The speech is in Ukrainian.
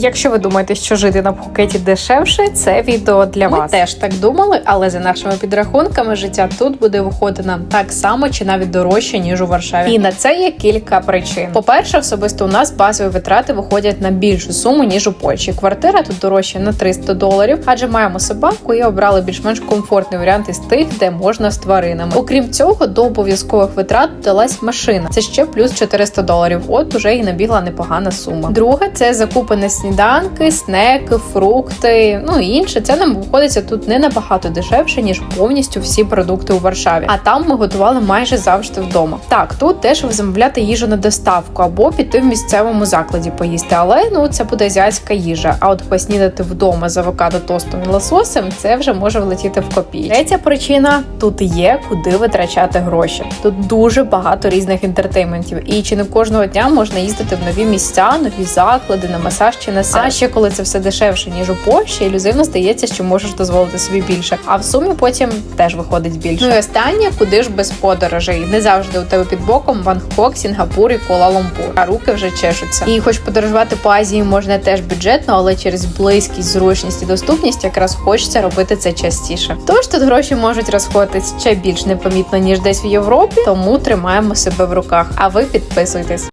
Якщо ви думаєте, що жити на Пхукеті дешевше, це відео для Ми вас. теж так думали, але за нашими підрахунками життя тут буде виходити нам так само чи навіть дорожче ніж у Варшаві. І на це є кілька причин. По-перше, особисто у нас базові витрати виходять на більшу суму ніж у Польщі. Квартира тут дорожча на 300 доларів, адже маємо собаку і обрали більш-менш комфортний варіант із тих, де можна з тваринами. Окрім цього, до обов'язкових витрат додалась машина. Це ще плюс 400 доларів. От уже і набігла непогана сума. Друге, це закупи на сніданки, снеки, фрукти, ну і інше. Це нам обходиться тут не набагато дешевше ніж повністю всі продукти у Варшаві. А там ми готували майже завжди вдома. Так, тут теж замовляти їжу на доставку або піти в місцевому закладі поїсти. Але ну це буде азіатська їжа. А от поснідати вдома з авокадо тостом і лососем це вже може влетіти в копійки. Третя причина тут є куди витрачати гроші. Тут дуже багато різних інтертейментів, і чи не кожного дня можна їздити в нові місця, нові заклади, на масаж чи на сеанс. А ще коли це все дешевше ніж у Польщі, ілюзивно здається, що можеш дозволити собі більше. А в сумі потім теж виходить більше. Ну і останнє, куди ж без подорожей. Не завжди у тебе під боком Бангкок, Сінгапур і Куала-Лумпур. А руки вже чешуться. І хоч подорожувати по Азії можна теж бюджетно, але через близькість, зручність і доступність якраз хочеться робити це частіше. Тож тут гроші можуть розходитись ще більш непомітно ніж десь в Європі, тому тримаємо себе в руках. А ви підписуйтесь.